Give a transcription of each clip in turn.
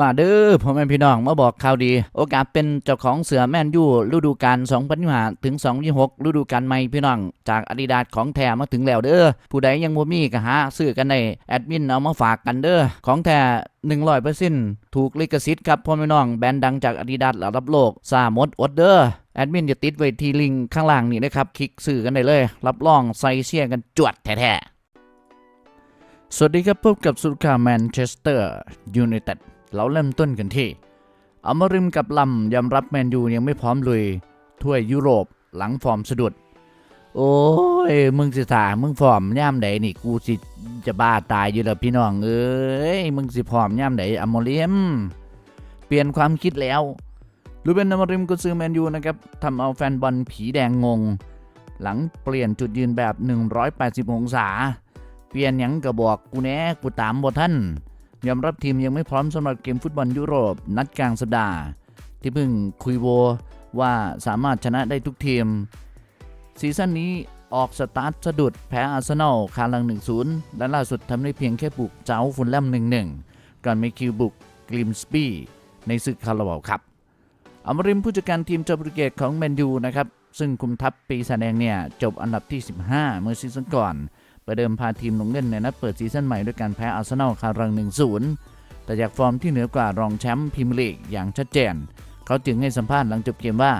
มาเด้อพ่อแม่พี่น้องมาบอกข่าวดี โอกาสเป็นเจ้าของเสือแมนยูฤดูกาล2025ถึง2026ฤดูกาลใหม่พี่น้อง จากอาดิดาสของแท้มาถึงแล้วเด้อผู้ใดยังบ่มีก็หาซื้อกันได้แอดมินเอามาฝากกันเด้อของแท้100%ถูกลิขสิทธิ์ครับพ่อแม่น้องแบรนด์ดังจากอาดิดาสระดับโลกซาหมดอดเด้อแอดมินจะติดไว้ที่ลิงก์ข้างล่างนี่นะครับคลิกซื้อกันได้เลย รับรองใส่เสียกันจวดแท้ๆสวัสดีครับพบกับสุดข่าวแมนเชสเตอร์ยูไนเต็ด เราเริ่มต้นกันที่อมริมกับลำยอมรับแมนยูยังไม่พร้อมลุยถ้วยยุโรปหลังฟอร์มสะดุด โอ้ย มึงสิถามึงฟอร์มย่ามใดนี่กูสิจะบ้าตายอยู่แล้วพี่น้องเอ้ยมึงสิพร้อมย่ามใดอมริมเปลี่ยนความคิดแล้วลูเบนอมริมกุนซือแมนยูนะครับทำเอาแฟนบอลผีแดงงง หลังเปลี่ยนจุดยืนแบบ 180 องศา เปลี่ยนยังก็บอกกูแน่กูตามบ่ท่าน ยอมรับทีมยังไม่พร้อมสำหรับเกมฟุตบอลยุโรป นัดกลางสัปดาห์ ที่เพิ่งคุยโวว่าสามารถชนะได้ทุกทีม ซีซั่นนี้ออกสตาร์ทสะดุดแพ้อาร์เซนอลคาลัง 1-0 และล่าสุดทำได้เพียงแค่บุกเจ้าฟุนแลม1-1ก่อนไม่คิวบุกกลิมสปีในศึกคาราบาวครับอมริมผู้จัดการทีมจาบริเกตของแมนยูนะครับ ซึ่งคุมทัพปีศาจแดงเนี่ย จบอันดับที่ 15 เมื่อซีซั่นก่อน ประเดิมพาทีมลงเล่นในนัดเปิดซีซั่นใหม่ด้วยการแพ้อาร์เซนอลคารัง 1-0 แต่จากฟอร์มที่เหนือกว่ารองแชมป์พรีเมียร์ลีกอย่างชัดเจน เขาจึงให้สัมภาษณ์หลังจบเกมว่า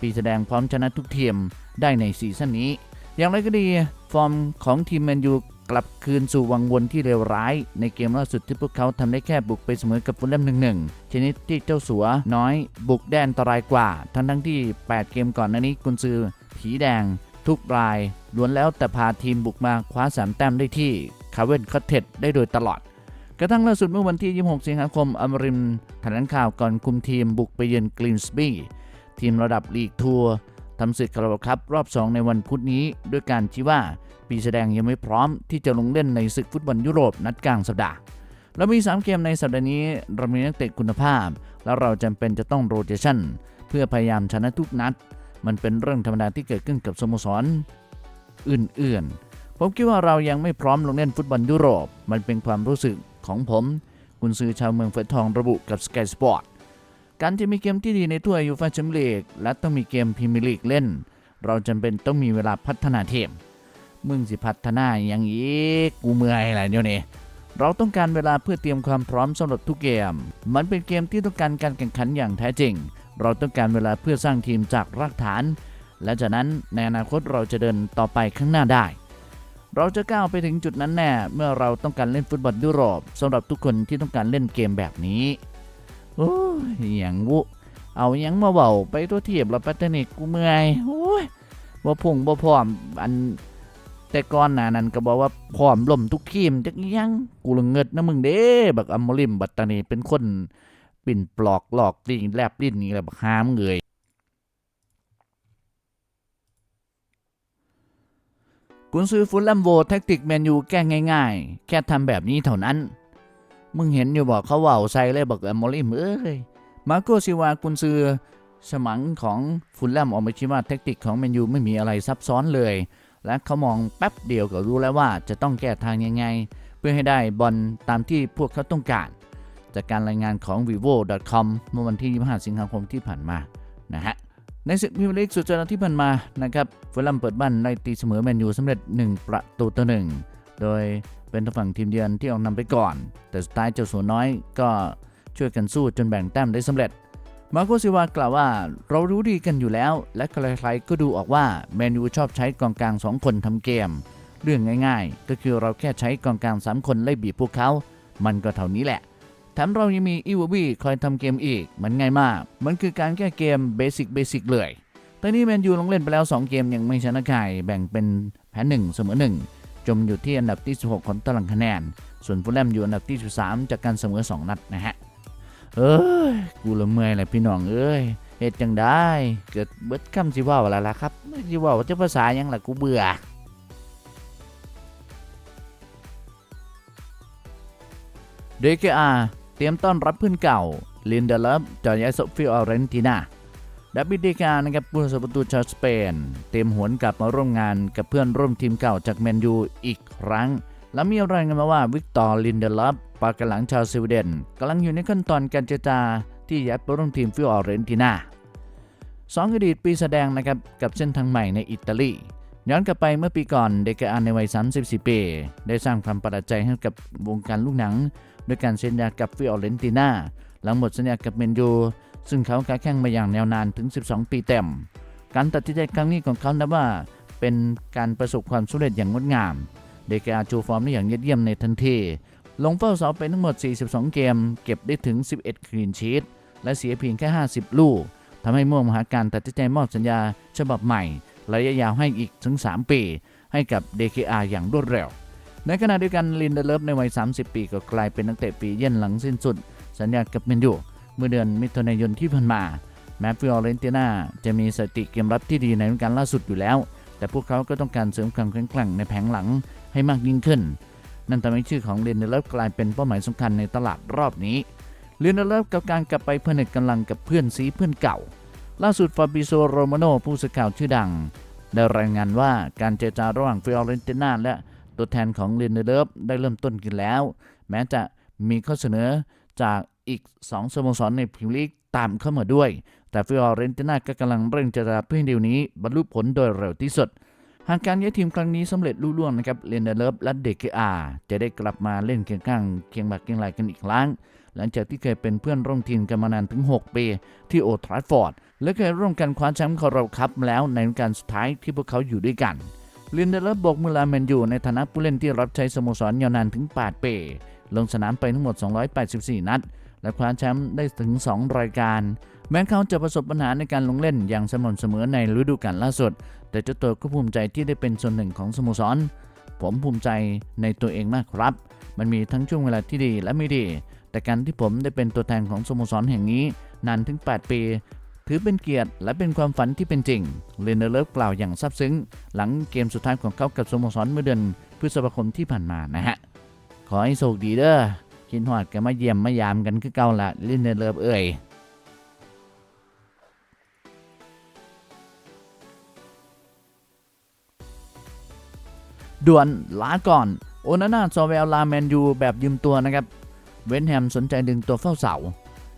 ปีแสดงพร้อมชนะทุกทีมได้ในซีซั่นนี้ อย่างไรก็ดี ฟอร์มของทีมแมนยูกลับคืนสู่วังวนที่เลวร้าย ในเกมล่าสุดที่พวกเขาทำได้แค่บุกไปเสมอกับฟุตแลมหนึ่งๆชนิดที่เจ้าสัวน้อยบุกแดนตรายกว่า ทั้งทั้งที่ 8 เกมก่อนหน้านี้กุนซือผีแดง ทุกราย ล้วนแล้วแต่พาทีมบุกมาคว้าสามแต้มได้ที่คาเวนคอตเทดได้โดยตลอด กระทั่งล่าสุดเมื่อวันที่ 26 สิงหาคมอมริมแถลงข่าวก่อนคุมทีมบุกไปเยือนกลินสบีทีมระดับลีกทัวร์ทำศึกคาราบาครับรอบ 2 ในวันพุธนี้ด้วยการชี้ว่าปีแสดงยังไม่พร้อมที่จะลงเล่นในศึกฟุตบอลยุโรปนัดกลางสัปดาห์เรามี 3 เกมในสัปดาห์นี้ เรามีนักเตะคุณภาพ แล้วเราจำเป็นจะต้องโรเตชันเพื่อพยายามชนะทุกนัด มันเป็นเรื่องธรรมดาที่เกิดขึ้นกับสโมสร อื่นๆ ผมคิดว่าเรายังไม่พร้อมลงเล่นฟุตบอลยุโรป มันเป็นความรู้สึกของผมกุนซือชาวเมืองเฟยทองระบุกับ Sky Sport การที่มีเกมที่ดีในถ้วยยูฟ่าแชมเปี้ยนลีกและต้องมีเกมพรีเมียร์ลีกเล่น เราจำเป็นต้องมีเวลาพัฒนาทีมมึงสิพัฒนาอย่างอีกกูเมื่อยอะไรเดี๋ยวนี้เราต้องการเวลาเพื่อเตรียมความพร้อมสำหรับทุกเกม มันเป็นเกมที่ต้องการการแข่งขันอย่างแท้จริง เราต้องการเวลาเพื่อสร้างทีมจากรากฐาน และจากนั้นในอนาคตเราจะเดินต่อไปข้างหน้าได้ เราจะก้าวไปถึงจุดนั้นแน่เมื่อเราต้องการเล่นฟุตบอลยุโรปสำหรับทุกคนที่ต้องการเล่นเกมแบบนี้โอ้ยอย่างวุเอายังมาเบาไปตัวเทียบแล้วปัตตานิกกูเมื่อยโอ้ยบ่พุ่งบ่พร้อมอันแต่ก่อนหน้านั้นก็บอกว่าพร้อมล่มทุกทีมจักยังกูละเงิดนะมึงเด้บักอัมมริมบัตตานีเป็นคนปิ่นปลอกหลอกดิงแลบลิ้นนี่แหละบักหามเงย กุนซือฟุตแลมโวแท็กติกแมนยูแก้ง่ายๆ แค่ทำแบบนี้เท่านั้น มึงเห็นอยู่บอกเขาเว่าใส่เลยบอกอัมมริมเอ้ย มาโกซิวากุนซือสมังของฟุตแลมออกมาชี้ว่าแท็กติกของแมนยูไม่มีอะไรซับซ้อนเลย และเขามองแป๊บเดียวก็รู้แล้วว่าจะต้องแก้ทางยังไง เพื่อให้ได้บอลตามที่พวกเขาต้องการ จากการรายงานของ vivo.com เมื่อวันที่ 25 สิงหาคมที่ผ่านมานะฮะ ในศึกพรีเมียร์ลีกสุดสัปดาห์ที่ผ่านมานะครับฟูลแลมเปิดบ้านไล่ตีเสมอแมนยูสำเร็จ 1 ประตูต่อหนึ่งโดยเป็นทางฝั่งทีมเยือนที่ออกนำไปก่อน แต่สุดท้ายเจ้าสัวน้อยก็ช่วยกันสู้จนแบ่งแต้มได้สำเร็จ มาโกซิวากล่าวว่าเรารู้ดีกันอยู่แล้ว และใครๆก็ดูออกว่าแมนยูชอบใช้กองกลาง 2 คนทำเกม เรื่องง่ายๆ ก็คือเราแค่ใช้กองกลาง 3 คนไล่บีบพวกเขา มันก็เท่านี้แหละ แถมเรายังมีอีวบี้คอยทำเกมอีก มันง่ายมาก มันคือการแก้เกมเบสิกเบสิกเลยตอนนี้แมนยูลงเล่นไปแล้ว 2 เกมยังไม่ชนะใครแบ่งเป็นแพ้1เสมอ1จมอยู่ที่อันดับที่ 16 ของตารางคะแนน ส่วนฟูลแลมอยู่อันดับที่ 13 จากการเสมอ 2 นัดนะฮะ เอ้ย กูละเมื่อยแหละพี่น้องเอ้ยเฮ็ดจังได้ เกิดเบิดคำสิว่าอะไรล่ะครับสิเว่าจะภาษายังล่ะกูเบื่อเดกอา เตรียมต้อนรับเพื่อนเก่าลินเดเลฟจอย้ายโซฟิออเรนตินาดับบิดเดการนะครับผู้สประตูชาวสเปน เตรียมหวนกลับมาร่วมงานกับเพื่อนร่วมทีมเก่าจากแมนยูอีกครั้ง และมีรายงานมาว่าวิกตอร์ลินเดลฟปากกันหลังชาวสวีเดนกำลังอยู่ในขั้นตอนการเจรจาที่ย้ายไปร่วมทีมฟิออเรนตินาสองอดีตปีแสดงนะครับกับเส้นทางใหม่ในอิตาลี ย้อนกลับไปเมื่อปีก่อนเดกอาในวัย 34 ปี ได้สร้างความประทับใจให้กับวงการลูกหนัง ด้วยการเซ็นสัญญากับฟิออเรนตินาหลังหมดสัญญากับเมนยูซึ่งเขาค้าแข่งมาอย่างยาวนานถึง 12 ปีเต็ม การตัดสินใจครั้งนี้ของเขานับว่าเป็นการประสบความสำเร็จอย่างงดงาม เดกอาโชว์ฟอร์มได้อย่างยอดเยี่ยมในทันที ลงเฝ้าเสาไปทั้งหมด 42 เกม เก็บได้ถึง 11 คลีนชีตและเสียเพียงแค่ 50 ลูกทำให้ม่วงมหาการตัดสินใจมอบสัญญาฉบับใหม่ ระยะยาวให้อีกถึง 3 ปี ให้กับ DKR อย่างรวดเร็ว ในขณะเดียวกันลินเดเลฟในวัย 30 ปีก็กลายเป็นนักเตะปีเย่นหลังสิ้นสุด สัญญากับเมนยูเมื่อเดือนมิถุนายนที่ผ่านมาแม้ฟิออเรนติน่าจะมีสถิติเกมรับที่ดีในฤดูกาลล่าสุดอยู่แล้ว แต่พวกเขาก็ต้องการเสริมความแข็งแกร่งในแผงหลังให้มากยิ่งขึ้น นั่นทำให้ชื่อของเรนเดเลฟกลายเป็นเป้าหมายสำคัญในตลาดรอบนี้เรนเดเลฟกับการกลับไปผนึกกำลังกับเพื่อนซีเพื่อนเก่า ล่าสุดฟาบิโซโรมาโนผู้สื่อข่าวชื่อดัง ได้รายงานว่าการเจรจาระหว่างฟิออเรนติน่าและ ตัวแทนของเรนเดเลฟได้เริ่มต้นขึ้นแล้ว แม้จะมีข้อเสนอจากอีก 2สโมสรในพรีเมียร์ลีกตามเข้ามาด้วย แต่ฟิออเรนติน่าก็กำลังเร่งเจรจาเพื่อให้ดีลนี้บรรลุผลโดยเร็วที่สุด หากการย้ายทีมครั้งนี้สำเร็จลุล่วงนะครับเรนเดเลฟและเด็กอาจะได้กลับมาเล่นเคียงข้างเคียงบักเคียงไหลกันอีกครั้งหลังจากที่เคยเป็นเพื่อนร่วมทีมกันมานานถึง 6 ปี ที่โอทราฟฟอร์ด และเคยร่วมกันคว้าแชมป์คาราบัพแล้วในฤดูกาลสุดท้ายที่พวกเขาอยู่ด้วยกัน ลินเดเลฟบกมือลาแมนยูในฐานะผู้เล่นที่รับใช้สโมสรยาวนานถึง 8 ปี ลงสนามไปทั้งหมด 284 นัด และคว้าแชมป์ได้ถึง 2 รายการ แม้เขาจะประสบปัญหาในการลงเล่นอย่างสม่ำเสมอในฤดูกาลล่าสุด แต่เจ้าตัวก็ภูมิใจที่ได้เป็นส่วนหนึ่งของสโมสร ผมภูมิใจในตัวเองมากครับ มันมีทั้งช่วงเวลาที่ดีและไม่ดี แต่การที่ผมได้เป็นตัวแทนของสโมสรแห่งนี้นานถึง 8 ปี ถือเป็นเกียรติและเป็นความฝันที่เป็นจริงเรนเดเลฟกล่าวอย่างซาบซึ้ง หลังเกมสุดท้ายของเขากับสโมสรเมื่อเดือนพฤษภาคมที่ผ่านมานะฮะ ขอให้โชคดีเด้อคิดฮอดกันมาเยี่ยมมายามกันคือเก่าละเรนเดเลฟเอ่ยด่วนลาก่อน โอนาน่าซอเวลลาแมนยูแบบยืมตัวนะครับ เวนแฮมสนใจดึงตัวเฝ้าเสา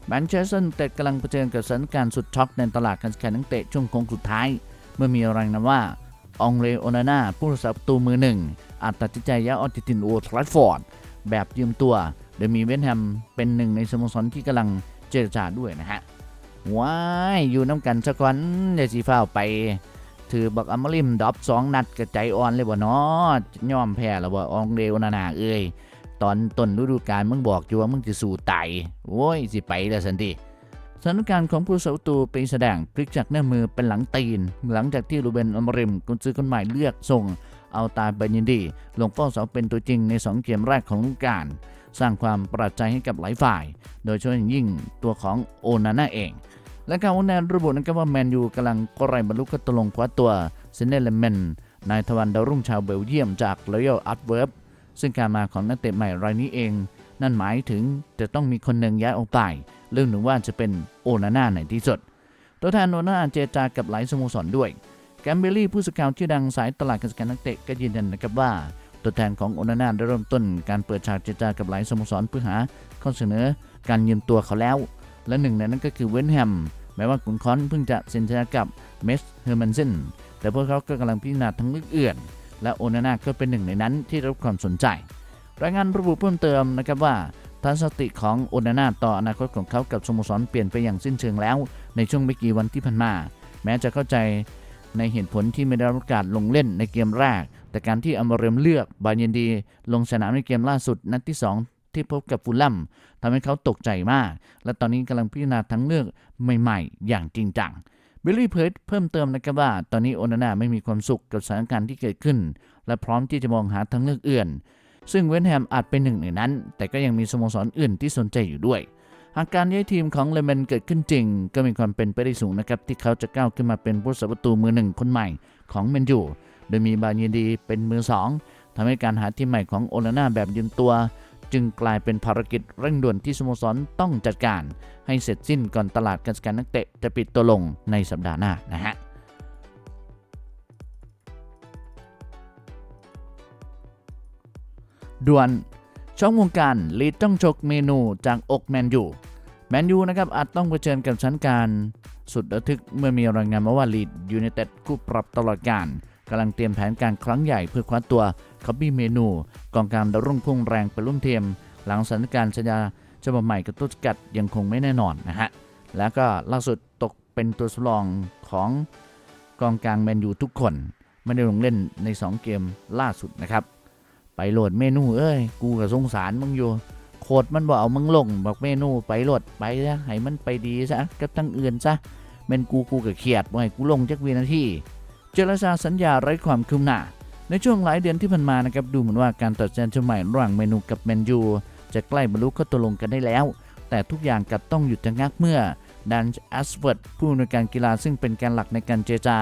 แมนเชสเตอร์เตะกำลังเผชิญกับสถานการณ์สุดช็อกในตลาดการแข่งนักเตะช่วงโค้งสุดท้าย เมื่อมีรายงานว่าองเรโอนาน่าผู้รักษาประตูมือหนึ่งอาจตัดสินใจย้ายออกจากทีมโอทรัฟฟอร์ดแบบยืมตัว โดยมีเวนแฮมเป็นหนึ่งในสโมสรที่กำลังเจรจาด้วยนะฮะว้ายอยู่น้ำกันสักวันเดี๋ยวสีฟ้าไป ถือบักอมริมดอปสองนัดกระใจอ่อนเลยบ่เนาะย่อมแพ้แล้วบ่อองเดวนานาเอ้ย ตอนต้นฤดูกาลมึงบอกอยู่ว่ามึงจะสู้ตายโว้ยสิไปแล้วสันติสถานการณ์ของผู้เสาประตูเป็นแสดงพลิกจากหน้ามือเป็นหลังตีน หลังจากที่รูเบนอมริมกุนซือคนใหม่เลือกส่ง เอาตาเบนยินดี ลงเฝ้าเสาเป็นตัวจริงใน 2 เกมแรกของฤดูกาลสร้างความประหลาดใจให้กับหลายฝ่าย โดยเฉพาะอย่างยิ่งตัวของโอนาน่าเอง และการวันแนระบุนะครับว่าแมนยูกำลังกระไรบรรลุกตกลงคว้าตัวเซเนเลเมนนายทวันดารุ่งชาวเบลเยียมจากรอยัลอัตเวิร์บ ซึ่งการมาของนักเตะใหม่รายนี้เอง นั่นหมายถึงจะต้องมีคนหนึ่งย้ายออกไปเรื่องหนึ่งว่าจะเป็นโอนาน่าในที่สุดตัวแทนโอนาน่าเจจากับหลายสโมสรด้วยแกมเบลลี่ผู้สื่อข่าวชื่อดังสายตลาดการจัดการนักเตะก็ยืนยันนะครับว่า ตัวแทนของโอนาน่าได้เริ่มต้นการเปิดฉากเจรจากับหลายสโมสรเพื่อหาข้อเสนอการยืมตัวเขาแล้ว และหนึ่งในนั้นก็คือเวนแฮมแม้ว่าขุนคอนเพิ่งจะเซ็นสัญญากับเมสเฮอร์มันเซนแต่พวกเขาก็กำลังพิจารณาทั้งลึกเอื่อน และโอนาน่าก็เป็นหนึ่งในนั้นที่รับความสนใจ รายงานระบุเพิ่มเติมนะครับว่าทัศนคติของโอนาน่าต่ออนาคตของเขากับสโมสรเปลี่ยนไปอย่างสิ้นเชิงแล้ว ในช่วงไม่กี่วันที่ผ่านมา แม้จะเข้าใจในเหตุผลที่ไม่ได้รับกาสลงเล่นในเกมแรก แต่การที่อัมบาเรมเลือกบาเยนดี ลงสนามในเกมล่าสุดนัดที่ 2 ที่พบกับฟูลลัมทำให้เขาตกใจมาก และตอนนี้กำลังพิจารณาทั้งเลือกใหม่ ๆ อย่างจริงจัง บิลลี่เพิร์ดเพิ่มเติมนะครับว่า ตอนนี้โอนาน่าไม่มีความสุขกับสถานการณ์ที่เกิดขึ้น และพร้อมที่จะมองหาทางเลือกอื่น ซึ่งเวนแฮมอาจเป็นหนึ่งในนั้น แต่ก็ยังมีสโมสรอื่นที่สนใจอยู่ด้วย หากการย้ายทีมของเลเมนเกิดขึ้นจริง ก็มีความเป็นไปได้สูงนะครับที่เขาจะก้าวขึ้นมาเป็นผู้รักษาประตูมือหนึ่งคนใหม่ของเมนยูโดยมีบาเยนดีเป็นมือสองทำให้การหาทีมใหม่ของโอนาน่าแบบยืมตัว จึงกลายเป็นภารกิจเร่งด่วนที่สโมสรต้องจัดการ ให้เสร็จสิ้นก่อนตลาดการจัดการนักเตะจะปิดตัวลงในสัปดาห์หน้านะฮะด่วนช่องวงการลีดต้องชกเมนูจากอกแมนยูแมนยูนะครับอาจต้องเผชิญกับสถานการ สุดระทึกเมื่อมีรายงานมาว่าลีดยูไนเต็ดคู่ปรับตลอดการ กำลังเตรียมแผนการครั้งใหญ่เพื่อคว้าตัวคอบบี้เมนูกองกลางดาวรุ่งพุ่งแรงไปร่วมทีมหลังสถานการณ์สัญญาฉบับใหม่กับต้นสังกัดยังคงไม่แน่นอนนะฮะ แล้วก็ล่าสุดตกเป็นตัวสำรองของกองกลางแมนยูทุกคน ไม่ได้ลงเล่นใน 2 เกมล่าสุดนะครับ ไปโหลดเมนูเอ้ย กูก็สงสารมึงอยู่ โคตรมันบอกเอามึงลงบอกเมนูไปโหลดไปซะให้มันไปดีซะกับทั้งอื่นซะเมนกูกูก็เครียดบ่ให้กูลงจักวินาที เจรจาสัญญาไร้ความคืบหน้า ในช่วงหลายเดือนที่ผ่านมานะครับดูเหมือนว่าการตัดสินใจใหม่ระหว่างเมนูกับแมนยู จะใกล้บรรลุข้อตกลงกันได้แล้ว แต่ทุกอย่างกลับต้องหยุดชะงักเมื่อดันแอสเวิร์ดผู้อำนวยการกีฬาซึ่งเป็นแกนหลักในการเจรจา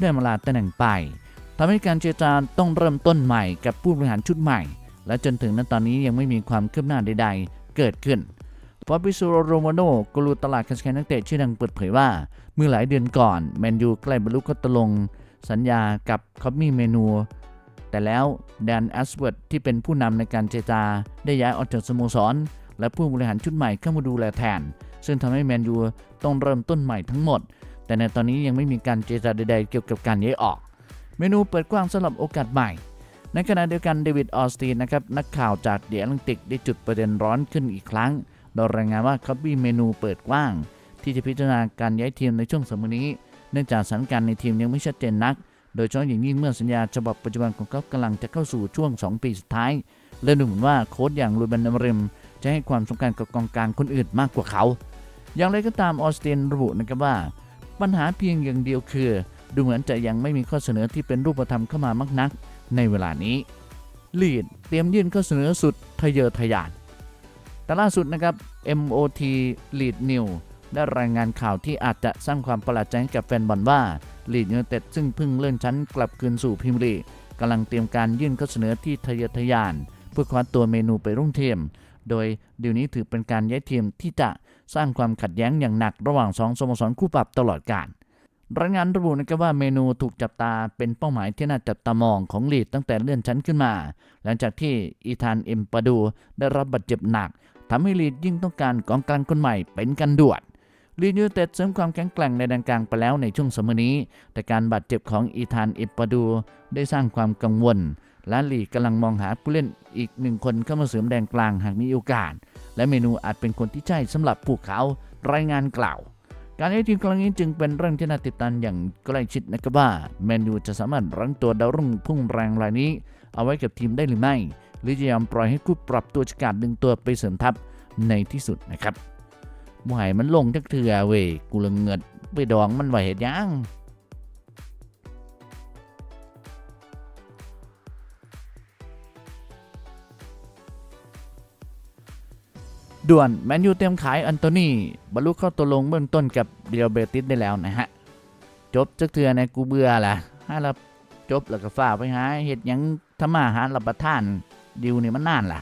ได้มาลาตำแหน่งไปทำให้การเจรจาต้องเริ่มต้นใหม่กับผู้บริหารชุดใหม่ และจนถึงนั้นตอนนี้ยังไม่มีความคืบหน้าใด ๆ เกิดขึ้นฟอบิซูโรโมโนกลูตลาดการแข่งนักเตะชื่อดังเปิดเผยว่า เมื่อหลายเดือนก่อน แมนยูใกล้บรรลุข้อตกลง สัญญากับคอมมี่เมนู แต่แล้วแดนแอสเวิร์ดที่เป็นผู้นำในการเจรจาได้ย้ายออกจากสโมสร และผู้บริหารชุดใหม่เข้ามาดูแลแทน ซึ่งทำให้แมนยูต้องเริ่มต้นใหม่ทั้งหมด แต่ในตอนนี้ยังไม่มีการเจรจาใดๆเกี่ยวกับการย้ายออก เมนูเปิดกว้างสำหรับโอกาสใหม่ในขณะเดียวกันเดวิดออสตีนนะครับนักข่าวจากเดียร์ลังติกได้จุดประเด็นร้อนขึ้นอีกครั้ง โดยรายงานว่าคับบี้เมนูเปิดกว้าง ที่จะพิจารณาการย้ายทีมในช่วงสมัยนี้ เนื่องจากสถานการณ์ในทีมยังไม่ชัดเจนนัก โดยเฉพาะอย่างยิ่งเมื่อสัญญาฉบับปัจจุบันของเขากำลังจะเข้าสู่ช่วง 2 ปีสุดท้าย และดูเหมือนว่าโค้ชอย่างลูเบนอมริม จะให้ความสำคัญกับกองกลางคนอื่นมากกว่าเขา อย่างไรก็ตามออสเตนระบุนะครับว่า ปัญหาเพียงอย่างเดียวคือ ดูเหมือนจะยังไม่มีข้อเสนอที่เป็นรูปธรรมเข้ามามากนัก ในเวลานี้ลีดเตรียมยื่นข้อเสนอสุดทะเยอทะยานแต่ล่าสุดนะครับ MOT Lead New ได้รายงานข่าวที่อาจจะสร้างความประหลาดใจให้กับแฟนบอลว่าลีดยูไนเต็ดซึ่งเพิ่งเลื่อนชั้นกลับคืนสู่พรีเมียร์ลีกำลังเตรียมการยื่นข้อเสนอที่ทะเยอทะยาน เพื่อคว้าตัวเมนูไปรุ่งเทียม โดยเดี๋ยวนี้ถือเป็นการย้ายทีมที่จะสร้างความขัดแย้งอย่างหนักระหว่างสองสโมสรคู่ปรับตลอดกาลรายงานระบุนะครับว่าเมนูถูกจับตาเป็นเป้าหมายที่น่าจับตามองของลีดตั้งแต่เลื่อนชั้นขึ้นมา หลังจากที่อีธานเอ็มปาดูได้รับบาดเจ็บหนักทำให้ลีดยิ่งต้องการกองกลางคนใหม่เป็นกันด่วน ลีดยูเต็ดเสริมความแข็งแกร่งในแดนกลางไปแล้วในช่วงสมัยนี้ แต่การบาดเจ็บของอีธานอ็มปาดูได้สร้างความกังวล และลีกำลังมองหาผู้เล่นอีกหนึ่งคนเข้ามาเสริมแดนกลางหากมีโอกาส และเมนูอาจเป็นคนที่ใช่สำหรับพวกเขารายงานกล่าว การย้ายทีมครั้งนี้จึงเป็นเรื่องที่น่าติดตามอย่างใกล้ชิดนะครับว่าแมนยูจะสามารถรั้งตัวดาวรุ่งพุ่งแรงรายนี้ เอาไว้กับทีมได้หรือไม่ หรือจะยอมปล่อยให้คู่ปรับตัวจัดการดึงตัวไปเสริมทัพในที่สุดนะครับ บ่ให้มันลงจักเถื่อเว้ยกูเลยเงิดไปดองมันไว้เฮ็ดหยังด่วนแมนยูเตรียมขายอันโตนีบรรลุเข้าตัวลงเบื้องต้นกับเรียลเบติสได้แล้วนะฮะ จบจักเทือในกูเบื่อละถ้าเราจบแล้วก็ฝ้าไปหาเห็ดยังทำมาหารับประทานดิวนี่มันนานล่ะ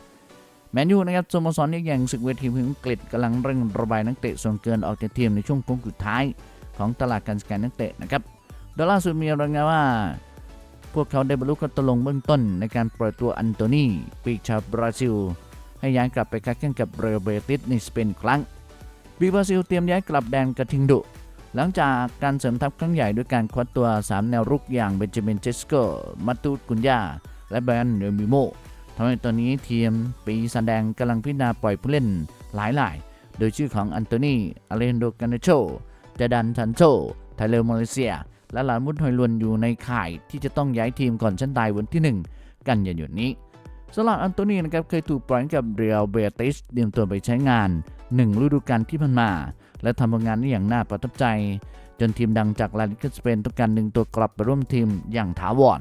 แมนยูนะครับสโมสรอีกอย่างศึกเวทีพึ่งอังกฤษกำลังเร่งระบายนักเตะส่วนเกินออกจากทีมในช่วงโค้งสุดท้ายของตลาดการสแกนนักเตะนะครับโดยล่าสุดมีรายงานว่า พวกเขาได้บรรลุข้อตกลงเบื้องต้นในการปล่อยตัวอันโตนีปีกชาวบราซิล ให้ย้ายกลับไปค้าแข่งกับเรอเบติสในสเปนครั้งบีบราซิลเตรียมย้ายกลับแดนกระทิงดุ หลังจากการเสริมทัพครั้งใหญ่ด้วยการคว้าตัว 3 แนวรุกอย่างเบนจามินเจสโกมาตูดกุนยาและไบรนเนมิโม ทำให้ตอนนี้ทีมปีศาจแดงกำลังพิจารณาปล่อยผู้เล่นหลายรายโดยชื่อของอันโตนีอเลนโดกาเนโชเจดันชันโชไทเลอร์มาเลเซีย และหลานมุดหอยลวนอยู่ในข่ายที่จะต้องย้ายทีมก่อนชั้นตายวันที่ 1 กันยายนนี้สำหรับอันโตนีนะครับเคยถูกปล่อยกับเรียลเบติสเตรียมตัวไปใช้งาน 1 ฤดูกาลที่ผ่านมา และทำผลงานได้อย่างน่าประทับใจ จนทีมดังจากลาลิกาสเปนต้องการดึงตัวกลับไปร่วมทีมอย่างถาวร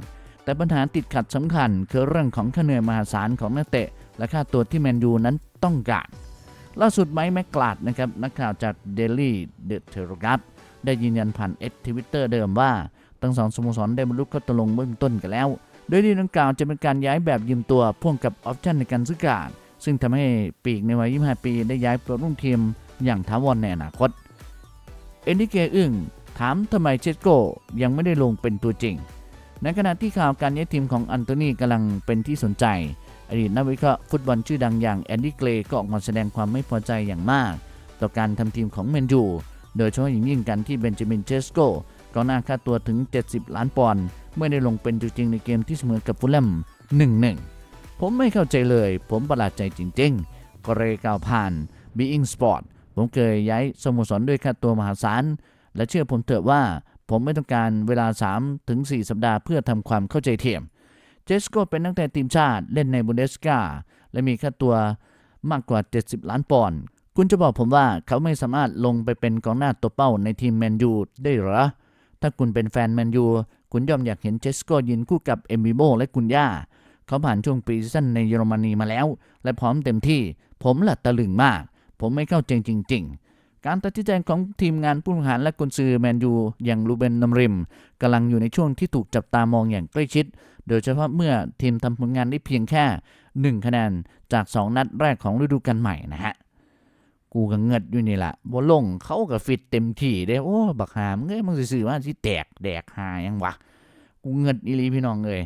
แต่ปัญหาติดขัดสำคัญคือเรื่องของค่าเหนื่อยมหาศาลของนักเตะ และค่าตัวที่แมนยูนั้นต้องการ ล่าสุดไมค์แมกกลาดนะครับนักข่าวจากเดลี่เดอะเทเลกราฟได้ยืนยันผ่านเอ็กทวิตเตอร์เดิมว่า ทั้งสองสโมสรได้บรรลุข้อตกลงเบื้องต้นกันแล้ว โดยดีลดังกล่าวจะเป็นการย้ายแบบยืมตัวพ่วงกับออปชั่นในการซื้อการซึ่งทำให้ปีกในวัย 25 ปีได้ย้ายไปร่วมทีมอย่างถาวรในอนาคต เอ็นดิเกอึ้งถามทำไมเชสโกยังไม่ได้ลงเป็นตัวจริง ในขณะที่ข่าวการย้ายทีมของอันโตนีกำลังเป็นที่สนใจ อดีตนักวิเคราะห์ฟุตบอลชื่อดังอย่างแอนดี้เกรก็ออกมาแสดงความไม่พอใจอย่างมาก ต่อการทำทีมของแมนยู โดยเฉพาะอย่างยิ่งกันที่เบนจามินเชสโกกองหน้าค่าตัวถึง 70 ล้านปอนด์เมื่อได้ลงเป็นตัวจริงในเกมที่เสมอกับฟูลแลม1-1 ผมไม่เข้าใจเลย ผมประหลาดใจจริงๆกเลยกล่าวผ่าน Being Sport ผมเคยย้ายสโมสรด้วยค่าตัวมหาศาลและเชื่อผมเถอะว่า ผมไม่ต้องการเวลา3-4ถึง4สัปดาห์เพื่อทำความเข้าใจเทียม เจสโกเป็นนักเตะทีมชาติเล่นในบุนเดสกาและมีค่าตัวมากกว่า 70 ล้านปอนด์คุณจะบอกผมว่าเขาไม่สามารถลงไปเป็นกองหน้าตัวเป้าในทีมแมนยูได้หรอ ถ้าคุณเป็นแฟนแมนยูคุณย่อมอยากเห็นเจสโกยืนคู่กับเอมบิโมและกุนย่าเขาผ่านช่วงปีซั่นในเยอรมนีมาแล้ว และพร้อมเต็มที่ ผมละตะลึงมาก ผมไม่เข้าใจจริงๆ การตัดสินใจของทีมงานผู้บริหารและกุนซือแมนยูอย่างลูเบนนำริมกำลังอยู่ในช่วงที่ถูกจับตามองอย่างใกล้ชิด โดยเฉพาะเมื่อทีมทำผลงานได้เพียงแค่ 1 คะแนนจาก 2 นัดแรกของฤดูกาลใหม่นะฮะ กูก็เงิดอยู่นี่แหละบ่ลงเขาก็ฟิตเต็มที่เด้โอ้ บักหามเอ้ยมึงสิซื้อว่าสิแตกแดกหายังวะ กูเงิดอีลีพี่น้องเอ้ย